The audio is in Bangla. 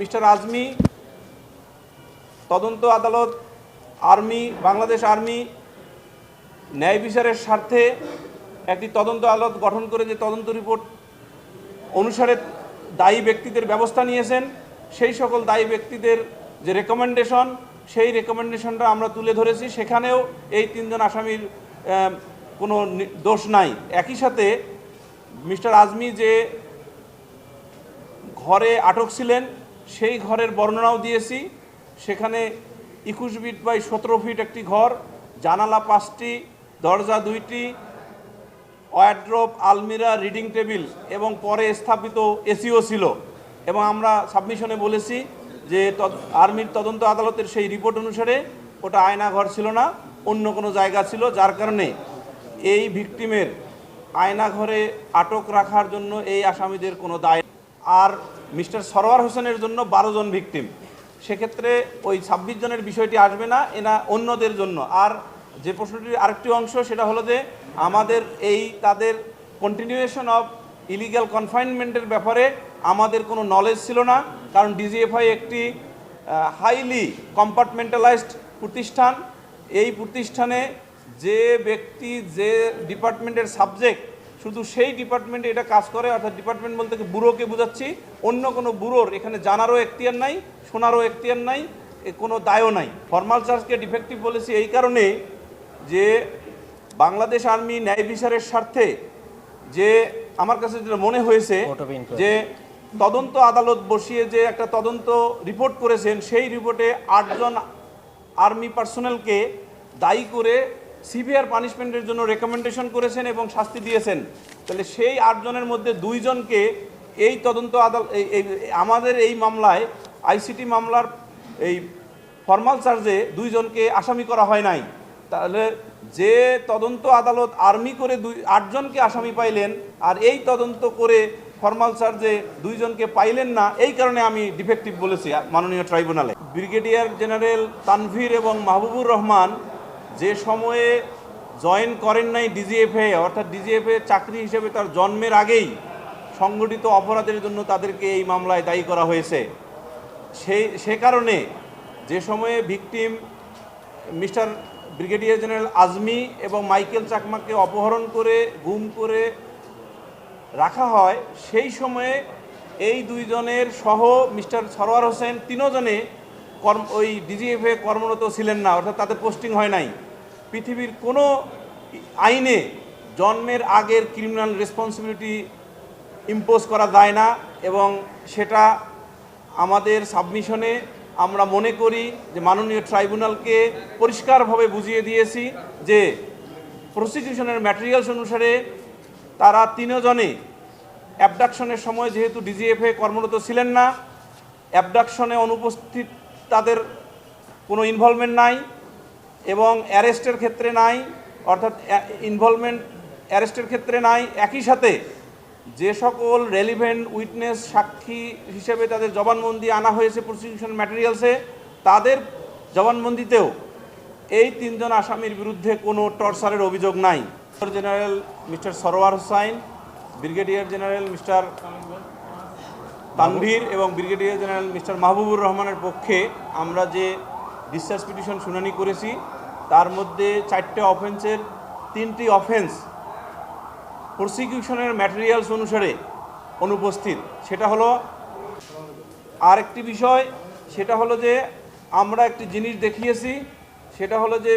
মিস্টার আজমি, তদন্ত আদালত, আর্মি, বাংলাদেশ আর্মি, ন্যায় বিচারের স্বার্থে একটি তদন্ত আদালত গঠন করে যে তদন্ত রিপোর্ট অনুসারে দায়ী ব্যক্তিদের ব্যবস্থা নিয়েছেন, সেই সকল দায়ী ব্যক্তিদের যে রেকমেন্ডেশন সেই রেকমেন্ডেশনটা আমরা তুলে ধরেছি। সেখানেও এই তিনজন আসামির কোনো দোষ নাই। একই সাথে মিস্টার আজমি যে ঘরে আটক ছিলেন সেই ঘরের বর্ণনাও দিয়েছি। সেখানে একুশ ফিট বাই সতেরো ফিট একটি ঘর, জানালা পাঁচটি, দরজা দুইটি ওয়ার্ড্রোপ আলমিরা রিডিং টেবিল এবং পরে স্থাপিত এসিও ছিল। এবং আমরা সাবমিশনে বলেছি যে আর্মির তদন্ত আদালতের সেই রিপোর্ট অনুসারে ওটা আয়না ঘর ছিল না, অন্য কোনো জায়গা ছিল, যার কারণে এই ভিকটিমের আয়না ঘরে আটক রাখার জন্য এই আসামিদের কোনো দায় আর মিস্টার সরওয়ার হোসেনের জন্য বারো জন ভিকটিম। সেক্ষেত্রে ওই ছাব্বিশ জনের বিষয়টি আসবে না, এনা অন্যদের জন্য। আর যে প্রশ্নটির আরেকটি অংশ, সেটা হলো যে আমাদের এই তাদের কন্টিনিউয়েশন অফ ইলিগ্যাল কনফাইনমেন্টের ব্যাপারে আমাদের কোনো নলেজ ছিল না, কারণ ডিজিএফআই একটি হাইলি কম্পার্টমেন্টালাইজড প্রতিষ্ঠান। এই প্রতিষ্ঠানে যে ব্যক্তি, যে ডিপার্টমেন্টের সাবজেক্ট শুধু সেই ডিপার্টমেন্টে এটা কাজ করে অর্থাৎ ডিপার্টমেন্ট বলতে ব্যুরোকে বোঝাচ্ছি অন্য কোনো ব্যুরোর এখানে জানারও এখতিয়ার নাই শোনারও এখতিয়ার নাই এ কোনো দায়ও নাই। ফর্মাল চার্জকে ডিফেক্টিভ বলেছি এই কারণে যে বাংলাদেশ আর্মি ন্যায় বিচারের স্বার্থে যে আমার কাছে যেটা মনে হয়েছে যে তদন্ত আদালত বসিয়ে যে একটা তদন্ত রিপোর্ট করেছেন সেই রিপোর্টে আটজন আর্মি পার্সোনালকে দায়ী করে সিভিয়ার পানিশমেন্টের জন্য রেকমেন্ডেশন করেছেন এবং শাস্তি দিয়েছেন। তাহলে সেই আটজনের মধ্যে দুইজনকে এই তদন্ত আদালত আমাদের এই মামলায়, আইসিটি মামলার এই ফর্মাল চার্জে দুইজনকে আসামি করা হয় নাই। তাহলে যে তদন্ত আদালত আর্মি করে দুই আটজনকে আসামি পাইলেন আর এই তদন্ত করে ফর্মাল চার্জে দুইজনকে পাইলেন না, এই কারণে আমি ডিফেক্টিভ বলেছি মাননীয় ট্রাইব্যুনালে। ব্রিগেডিয়ার জেনারেল তানভীর এবং মাহবুবুর রহমান যে সময়ে জয়েন করেন নাই ডিজিএফএ, অর্থাৎ ডিজিএফএ চাকরি হিসেবে তার জন্মের আগেই সংগঠিত অপরাধের জন্য তাদেরকে এই মামলায় দায়ী করা হয়েছে। সেই সে কারণে যে সময়ে victim mister brigadier general Azmi এবং মাইকেল চাকমাকে অপহরণ করে, গুম করে রাখা হয়, সেই সময়ে এই দুইজনের সহ মিস্টার সরোয়ার হোসেন তিনজনে কর্ম, ওই ডিজিএফএ কর্মরত ছিলেন না, অর্থাৎ তাদের পোস্টিং হয় নাই। পৃথিবীর কোনো আইনে জন্মের আগের ক্রিমিনাল রেসপন্সিবিলিটি ইম্পোজ করা যায় না এবং সেটা আমাদের সাবমিশনে আমরা মনে করি যে মাননীয় ট্রাইব্যুনালকে পরিষ্কারভাবে বুঝিয়ে দিয়েছি যে প্রসিকিউশনের ম্যাটেরিয়ালস অনুসারে তারা তিনজনে অ্যাবডাকশনের সময় যেহেতু ডিজিএফএ কর্মরত ছিলেন না অ্যাবডাকশনে অনুপস্থিত তাদের কোনো ইনভলভমেন্ট নাই। এবং অ্যারেস্টের ক্ষেত্রে নাই, অর্থাৎ ইনভলভমেন্ট অ্যারেস্টের ক্ষেত্রে নাই। একই সাথে যে সকল রেলিভেন্ট উইটনেস সাক্ষী হিসেবে তাদের জবানবন্দি আনা হয়েছে প্রসিকিউশন ম্যাটেরিয়ালসে তাদের জবানবন্দিতেও এই তিনজন আসামির বিরুদ্ধে কোনো টর্চারের অভিযোগ নাই। General mister Sarwar Hossain brigadier general mister Tanvir এবং ব্রিগেডিয়ার জেনারেল মিস্টার মাহবুবুর রহমানের পক্ষে আমরা যে ডিসচার্জ পিটিশন শুনানি করেছি তার মধ্যে চারটে অফেন্সের তিনটি অফেন্স প্রসিকিউশনের ম্যাটেরিয়ালস অনুসারে অনুপস্থিত। সেটা হলো আরেকটি বিষয়, সেটা হলো যে আমরা একটি জিনিস দেখিয়েছি, সেটা হলো যে